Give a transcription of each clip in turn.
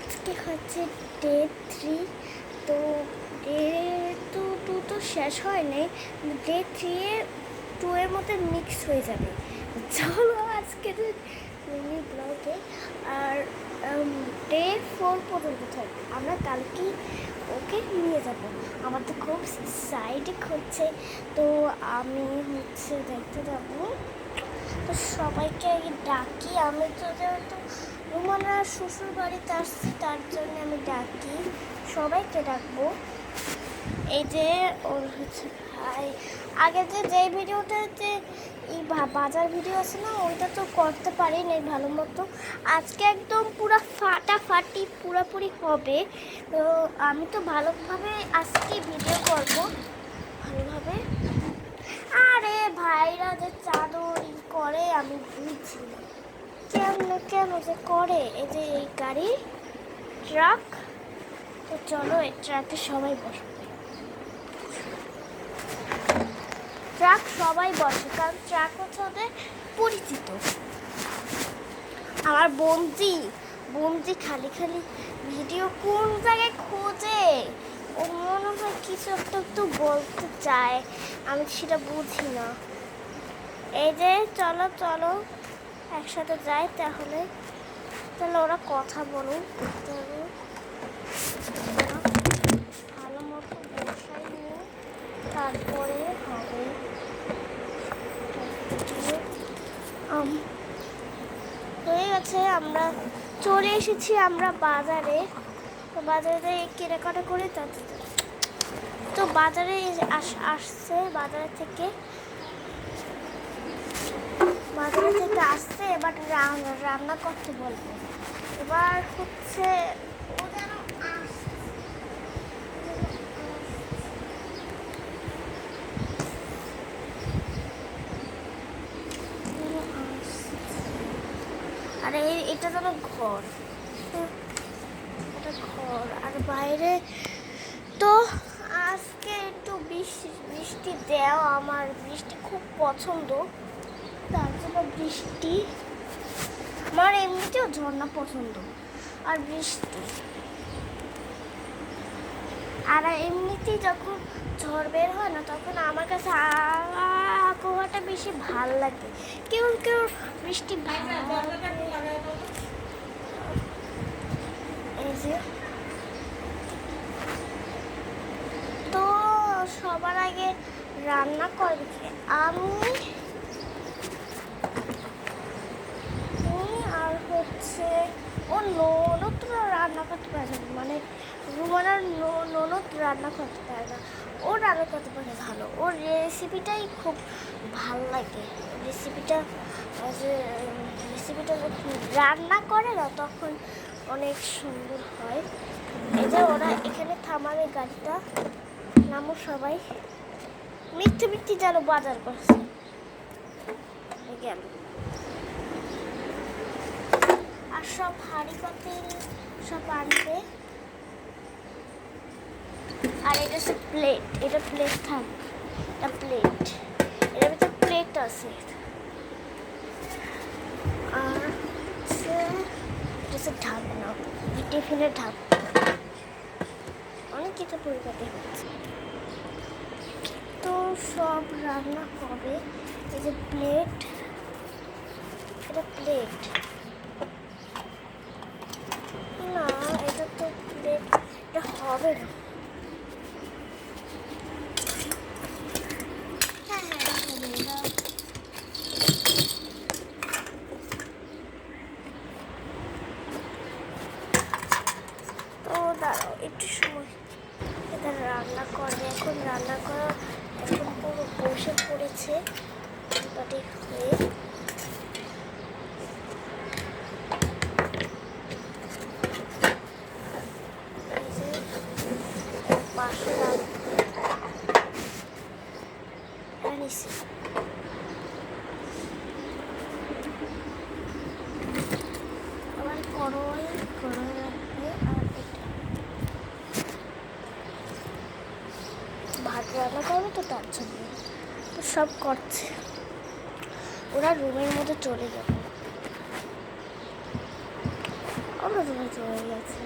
আজকে হচ্ছে day three তো ডে টু টু তো শেষ হয়নি ডে থ্রি এ টু এর মধ্যে মিক্স হয়ে যাবে। চলো আজকে মিনি ব্লগে আর ডে ফোর পর্যন্ত থাকবে আমরা কালকে ওকে নিয়ে যাব। আমার তো খুব সাইডে হচ্ছে তো আমি হচ্ছে দেখতে যাব। তো সবাইকে ডাকি, আমি তো যেহেতু রুমানা শ্বশুর বাড়িতে আসছি, তার জন্য আমি ডাকি। সবাইকে ডাকবো। এই যে, ওর হচ্ছে ভাই। আগে যে, যেই ভিডিওটা যে এই বাজার ভিডিও আছে না, ওইটা তো করতে পারি নাই ভালো মতো। আজকে একদম পুরো ফাটাফাটি, পুরোপুরি হবে। তো আমি তো ভালোভাবে আজকে ভিডিও করব। ভালোভাবে। আরে ভাইরা যে চাদর করে, আমি বুঝছি না। কেমন কেন যে করে এই যে এই গাড়ি, ট্রাক, তো চলো এই ট্রাকে সবাই বসবে। ট্রাক সবাই বসে, কারণ ট্রাক হচ্ছে ওদের পরিচিত। আমার বন্ধি বন্ধি খালি খালি ভিডিও কোন জায়গায় খোঁজে? ও মনে হয় কিছু একটা একটু বলতে চায়, আমি সেটা বুঝি না। এই যে, চলো চলো। একসাথে যাই তাহলে তাহলে ওরা কথা বলুক ভালো মতো বসাই নিয়ে তারপরে হবে। হয়ে গেছে, আমরা চলে এসেছি আমরা বাজারে। তো বাজারে কেনাকাটা করে তাতে তো বাজারে আস- আসছে, বাজার থেকে বাজারে থেকে আসছে, এবার রান্না রান্না করতে বলব। এবার হচ্ছে। আরে এই- এটা যেন ঘর। এটা ঘর। আর বাইরে তো আজকে একটু বৃষ্টি বৃষ্টি দেওয়া আমার বৃষ্টি খুব পছন্দ। বৃষ্টি আমার এমনিতেও ঝর্ণা পছন্দ, আর বৃষ্টি আর এমনিতেই যখন ঝড় বের হয় না, তখন আমার কাছে আবহাওয়াটা বেশি ভালো লাগে কেউ কেউ বৃষ্টি তো সবার আগে রান্না করবে কে? আমি আমি আর হচ্ছে ও ননদ রান্না করতে পারে না। মানে রুমানার ননদ রান্না করতে পারে না। ও রান্না করতে পারে ভালো। ওর রেসিপিটাই খুব ভালো লাগে। রেসিপিটা যে রেসিপিটা যখন রান্না করে না, তখন অনেক সুন্দর হয়। এই যে ওরা এখানে থামাবে গাড়িটা। নামো সবাই। মিথ্যে মিথ্যে যেন বাজার করছে। গেল। আর সব হাঁড়ি পাতিল সব আনবে। আর এটা হচ্ছে প্লেট এটা প্লেট থাক, এটা প্লেট এটার ভিতরে প্লেট আছে। আর এটা হচ্ছে ঢাকনা টিফিনের ঢাকনা। অনেক কিছু পরিপাটি হচ্ছে। তো সব রান্না হবে। এই যে প্লেট এটা প্লেট না এটা তো প্লেট এটা হবে না হ্যাঁ হ্যাঁ এটা হবে, এটা- তো দাঁড়াও একটু সময় এটা রান্না করে এখন রান্না করা এখন পুরো বসে পড়েছে বাটি হয়ে এই যে এর পাশে রান্না নিছি আবার কড়াই কড়াই আর এটা। ভাত রান্না করবে তো তার জন্য। তো সব করছে। ওরা রুমের মধ্যে চলে যাবে। আমরা রুমে চলে গেছে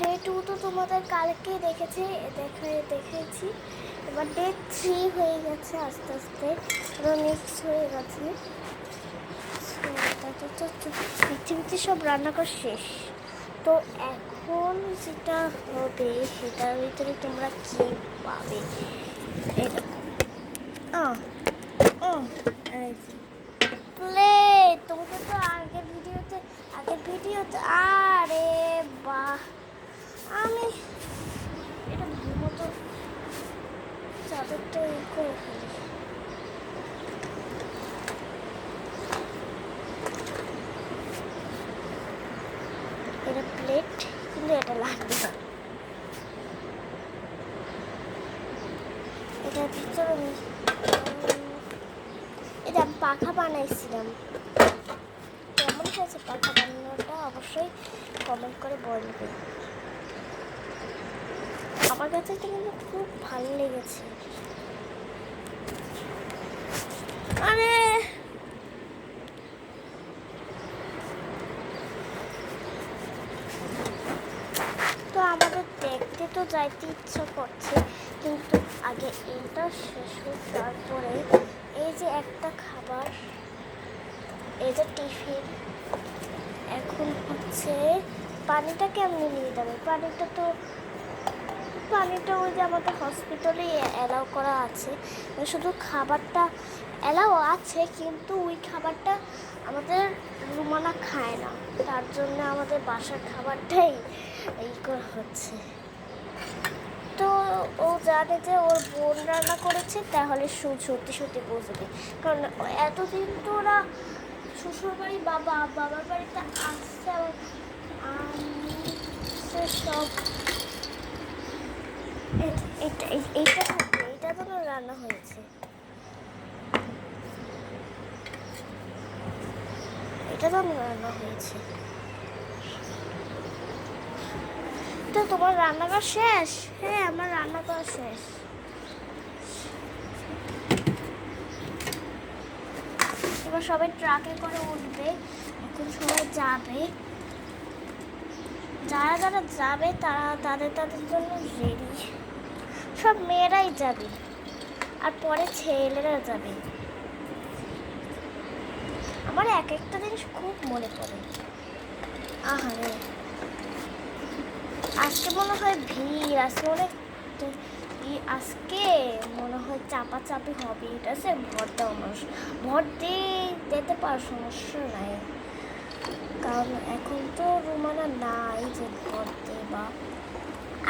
ডে টু তোমাদের কালকে দেখেছি, দেখে, দেখেছি। এবার ডে থ্রি হয়ে গেছে আস্তে আস্তে। আরও মিক্স হয়ে গেছে। পৃথিবীতে সব রান্না করা শেষ। তো এখন যেটা হবে সেটার ভিতরে তোমরা কি পাবে? প্লে তোমাকে তো আগের ভিডিওতে আগের ভিডিওতে, আরে বাহ! আমি এটা মতো চাদরটা করে ফেলি। এটা প্লেট কিন্তু এটা লাগবে না। এটার ভিতরে এটা পাখা বানাইছিলাম। কেমন হয়েছে পাখা বানানোটা অবশ্যই কমেন্ট করে বলবে আমার কাছে এটা কিন্তু খুব ভালো লেগেছে। মানে তো আমাদের দেখতে তো যাইতে ইচ্ছা করছে, কিন্তু আগে এইটা শেষ হোক, তারপরে এই যে একটা খাবার, এই যে টিফিন, এখন হচ্ছে পানিটা কেমনি নিয়ে যাবে? পানিটা তো পানিটা ওই যে আমাদের হসপিটালে অ্যালাউ করা আছে। শুধু খাবারটা অ্যালাউ আছে, কিন্তু ওই খাবারটা আমাদের রুমানা খায় না। তার জন্য আমাদের বাসার খাবারটাই এই করা হচ্ছে। তো ও জানে যে ওর বোন রান্না করেছে, তাহলে সত্যি সত্যি বুঝবে। কারণ এতদিন তো ওরা শ্বশুর বাড়ি বাবা, বাবার বাড়িতে আসছে সব এটা তো না রান্না হয়েছে। এটা তো রান্না হয়েছে। তো তোমার রান্না করা শেষ? হ্যাঁ আমার রান্না করা শেষ। এবার সবাই ট্রাকে করে উঠবে। এখন সবাই যাবে। যারা যারা যাবে, তারা তাদের তাদের জন্য রেডি সব মেয়েরাই যাবে, আর পরে ছেলেরা যাবে। আমার এক একটা জিনিস খুব মনে পড়ে। আহারে, আজকে মনে হয় ভিড়, আজকে ই- আজকে মনে হয় চাপাচাপি হবে, এটা আছে ভর দেওয়া মানুষ। ভর দিয়ে যেতে পার সমস্যা নাই। কারণ এখন তো রুমানা নাই যে ভর বা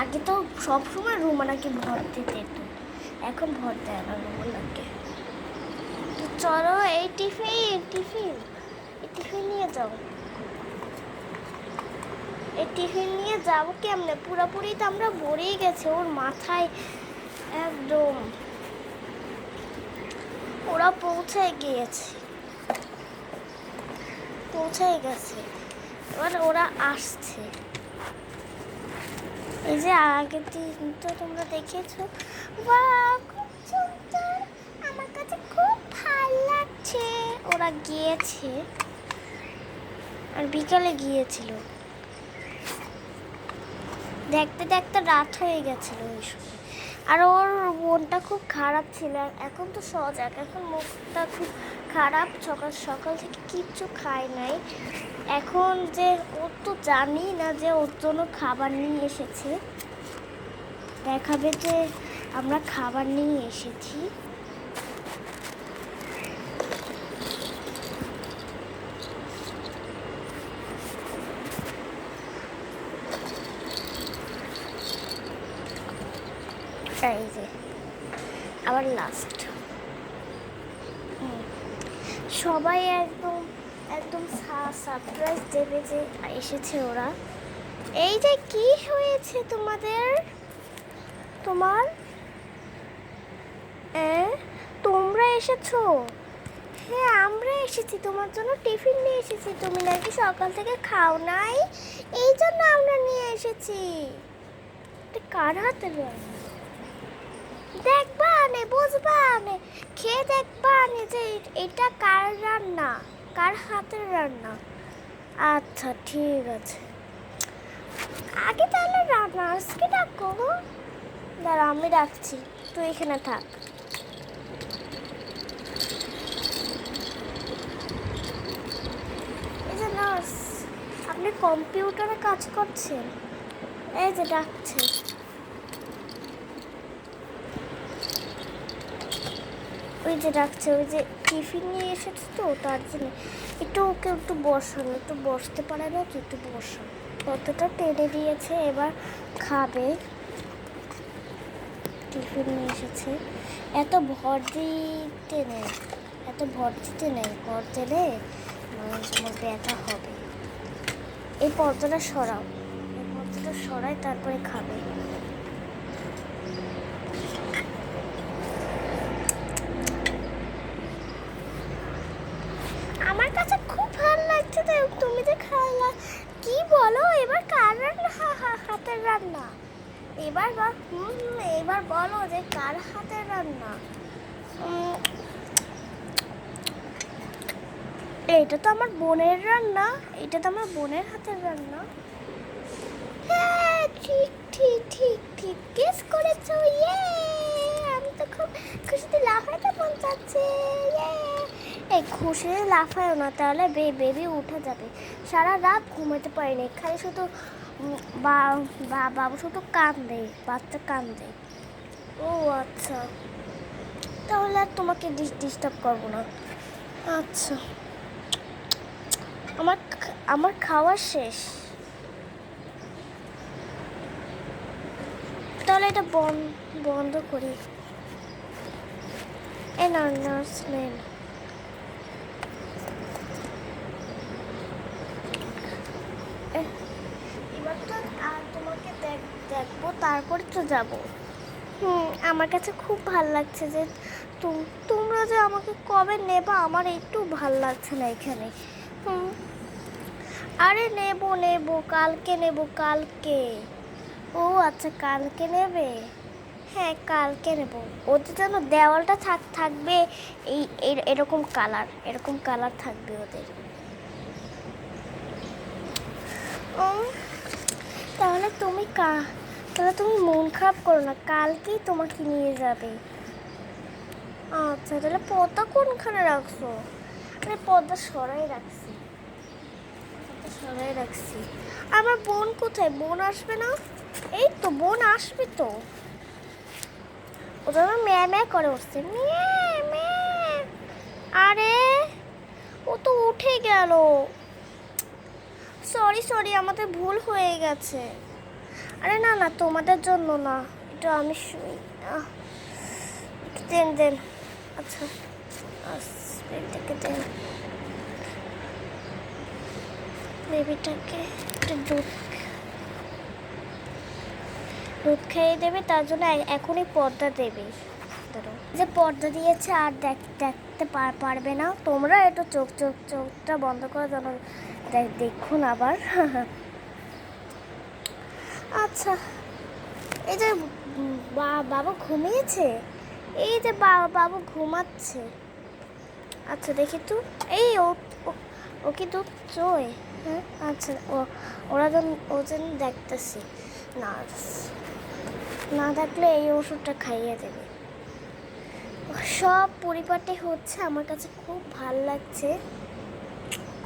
আগে তো সবসময় রুমানাকে ভর দিতে দিত এখন ভর দেয় না রুমানাকে তো চলো এই টিফিন টিফিন, এই টিফিন নিয়ে যাও। এই টিফিন নিয়ে যাব কেমনে? পুরোপুরি তো আমরা ভরেই গেছে, ওর মাথায় একদম। ওরা পৌঁছায় গিয়েছে। পৌঁছায় গেছে। এবার ওরা আসছে। এই যে আগের দিন তো তোমরা দেখেছ। সুন্দর। আমার কাছে খুব ভালো লাগছে। ওরা গিয়েছে। আর বিকালে গিয়েছিল। দেখতে দেখতে রাত হয়ে গেছিল ওই সময়। আর ওর মনটা খুব খারাপ ছিল। এখন তো সজাগ। এখন মুখটা খুব খারাপ, সকাল সকাল থেকে কিচ্ছু খায় নাই। এখন যে ও তো জানি না যে ওর জন্য খাবার নিয়ে এসেছে। দেখাবে যে আমরা খাবার নিয়ে এসেছি। এই যে, আবার লাস্ট সবাই একদম একদম সারপ্রাইজ দেবে যে এসেছে ওরা। এই যে কি হয়েছে তোমাদের? তোমার? তোমরা এসেছ? হ্যাঁ আমরা এসেছি। তোমার জন্য টিফিন নিয়ে এসেছি। তুমি নাকি সকাল থেকে খাও নাই? এই জন্য আমরা নিয়ে এসেছি। কার হাতে দেখবা নে বুঝবা নে খেয়ে দেখবা নে যে এটা কার রান্না, কার হাতের রান্না। আচ্ছা ঠিক আছে। আগে তাহলে নার্সকে ডাকো দাঁড়া, আমি ডাকছি। তুই এখানে থাক। এই যে আপনি কম্পিউটারে কাজ করছেন? এই যে ডাকছে। ওই যে ডাকছে, ওই যে টিফিন নিয়ে এসেছে তো, তার জন্য। একটু ওকে একটু বসানো, একটু বসতে পারে না কি? একটু বসানো। কতটা টেনে দিয়েছে, এবার খাবে। টিফিন নিয়ে এসেছে। এত ভর দিতে নেই এত ভর দিতে নেই ভর দিলে তোমার ব্যথা হবে। এই পর্দাটা সরাও। এই পর্দাটা সরাই তারপরে খাবে আমার কাছে খুব ভালো লাগছে তো তুমি যে খাওয়া কি বলো এবার কার রান্না হা- হা- হাতের রান্না? এবার এবার বলো যে কার হাতের রান্না? এটা তো আমার বোনের রান্না, এটা তো আমার বোনের হাতের রান্না। হ্যাঁ ঠিক ঠিক ঠিক ঠিক করেছ ইয়ে আমি তো খুব খুশিতে লাফাইতে মন চাচ্ছে এই খুশিতে লাফায়ও না, তাহলে বেবি উঠে যাবে। সারা রাত ঘুমাতে পারিনি, খালি শুধু বাবু শুধু কান্দে, বাচ্চা কান্দে। ও আচ্ছা। তাহলে আর তোমাকে ডিস্টার্ব করব না। আচ্ছা। আমার আমার খাওয়া শেষ। তাহলে এটা বন্ধ করি। এ নার্স নেন এবার তো আর তোমাকে দেখ দেখব তারপরে তো যাব। হুম, আমার কাছে খুব ভালো লাগছে যে তুম- তোমরা যে আমাকে কবে নেবা আমার একটু ভালো লাগছে না এখানে। হুম। আরে নেব নেব, কালকে নেব, কালকে। ও আচ্ছা কালকে নেবে? হ্যাঁ কালকে নেব। ওদের যেন দেওয়ালটা থাক, থাকবে, এই এরকম কালার এরকম কালার থাকবে ওদের। তাহলে তুমি কা তাহলে তুমি মন খারাপ করো না, কালকেই তোমাকে নিয়ে যাবে। আচ্ছা তাহলে পর্দা কোনখানে রাখছো? আরে, পর্দা সরাই রাখছি। সরাই রাখছি। আমার বোন কোথায়? বোন আসবে না? এই তো, বোন আসবে তো। ও যেন ম্যা ম্যা করে উঠছে। আরে, ও তো উঠে গেল। সরি সরি আমাদের ভুল হয়ে গেছে। আরে না না, তোমাদের জন্য না। এটা আমি একটু দেন দেন। আচ্ছা বেবিটাকে দেন। বেবিটাকে একটু দুধ দুধ খাইয়ে দেবে, তার জন্য এখনই পর্দা দেবে। যে পর্দা দিয়েছে আর দেখ, দেখতে পার- পারবে না। তোমরা একটু চোখ চোখ, চোখটা বন্ধ করে, যেন দেখুন আবার। আচ্ছা। এই যে বাবা ঘুমিয়েছে? এই যে বা- বাবু ঘুমাচ্ছে। আচ্ছা দেখি তো। এই ও, ও- কি দুধ চোয়? হ্যাঁ আচ্ছা ও, ওরা যেন, ও যেন দেখতেছি। নার্স না থাকলে এই ওষুধটা খাইয়ে দেবে। সব পরিপাটি হচ্ছে, আমার কাছে খুব ভালো লাগছে।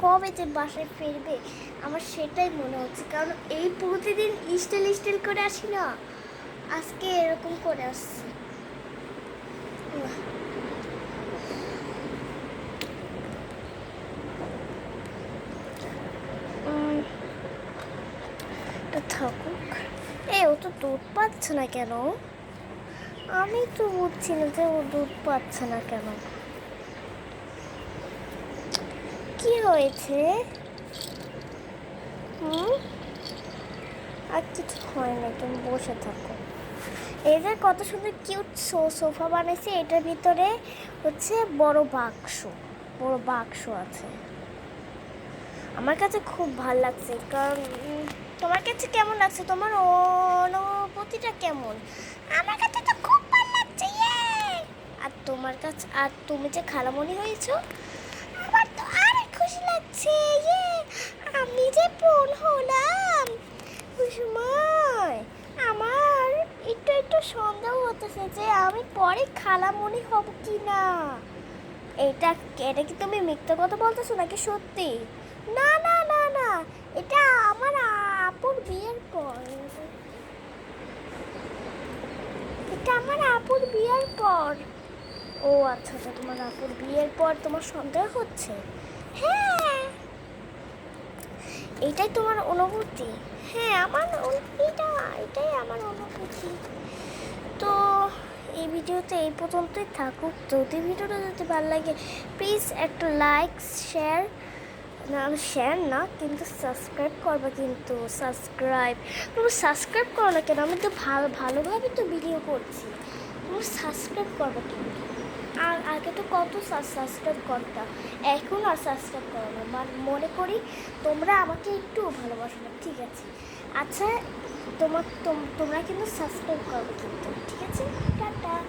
কবে যে বাসায় ফিরবে? আমার সেটাই মনে হচ্ছে, কারণ এই প্রতিদিন স্টিল স্টিল করে আসি না, আজকে এরকম করে আসছি। থাকুক। এ, ও তো দুধ পাচ্ছে না কেন? আমি তো বুঝছি না যে ও দুধ পাচ্ছে না কেন। কি হয়েছে? হুম? আর কিছু হয় না, তুমি বসে থাকো। এই যে কত সুন্দর কিউট সোফা বানিয়েছে, এটার ভিতরে হচ্ছে বড় বাক্স বড় বাক্স আছে। আমার কাছে খুব ভালো লাগছে, কারণ তোমার কাছে কেমন লাগছে? তোমার অনুভূতিটা কেমন? আমার কাছে তো খুব ভালো লাগছে আর তোমার কাছে, আর তুমি যে খালামণি হয়েছো, আমার তো অনেক খুশি লাগছে ইয়ে আমি যে বোন হলাম। ওই আমার একটু একটু সন্দেহ হতেছে যে আমি পরে খালামণি হব কি না এটা এটা কি তুমি মিথ্যে কথা বলতেছো নাকি সত্যি? না না না না, এটা আমার আপুর বিয়ের পর। এটা আমার আপুর বিয়ের পর। ও আচ্ছা আচ্ছা তোমার আপুর বিয়ের পর তোমার সন্দেহ হচ্ছে? হ্যাঁ এটাই তোমার অনুভূতি? হ্যাঁ আমার এটা, এটাই আমার অনুভূতি। তো এই ভিডিওতে এই পর্যন্তই থাকুক। যদি ভিডিওটা যদি ভালো লাগে প্লিজ একটা লাইক শেয়ার না শেয়ার না, কিন্তু সাবস্ক্রাইব করবে কিন্তু সাবস্ক্রাইব তুমি সাবস্ক্রাইব করো না কেন? আমি তো ভালো, ভালোভাবে তো ভিডিও করছি। তুমি সাবস্ক্রাইব করবে কিন্তু। আগে তো কত সাবস্ক্রাইব করতাম এখন আর সাবস্ক্রাইব করো না। মানে মনে করি তোমরা আমাকে একটু ভালোবাসো না, ঠিক আছে? আচ্ছা তোমার, তোম- তোমরা কিন্তু সাবস্ক্রাইব করবে কিন্তু, ঠিক আছে? টাটা।